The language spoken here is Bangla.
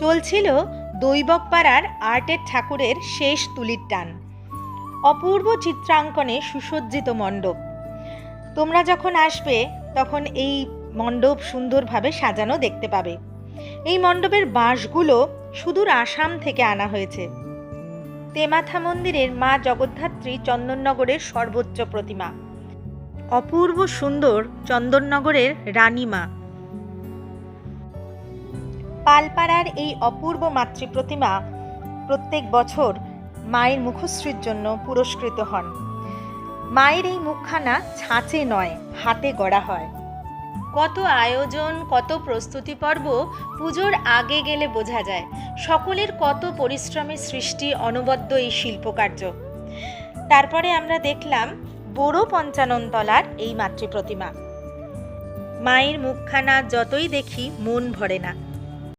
চলছিল দৈবকপাড়ার আর্টের ঠাকুরের শেষ তুলির টান। অপূর্ব চিত্রাঙ্কনে সুসজ্জিত মণ্ডপ। তোমরা যখন আসবে, তখন এই মণ্ডপ সুন্দরভাবে সাজানো দেখতে পাবে। এই মণ্ডপের বাঁশগুলো সুদূর আসাম থেকে আনা হয়েছে। তেমাথা মন্দিরের মা জগদ্ধাত্রী চন্দননগরের সর্বোচ্চ প্রতিমা। অপূর্ব সুন্দর চন্দননগরের রানীমা পালপাড়ার এই অপূর্ব মাতৃপ্রতিমা প্রত্যেক বছর মায়ের মুখশ্রীর জন্য পুরস্কৃত হন। মায়ের এই মুখখানা ছাঁচে নয়, হাতে গড়া হয়। কত আয়োজন, কত প্রস্তুতি পর্ব পুজোর আগে গেলে বোঝা যায়। সকলের কত পরিশ্রমের সৃষ্টি অনবদ্য এই শিল্পকার্য। তারপরে আমরা দেখলাম বড় পঞ্চাননতলার এই মাতৃপ্রতিমা। মায়ের মুখখানা যতই দেখি, মন ভরে না।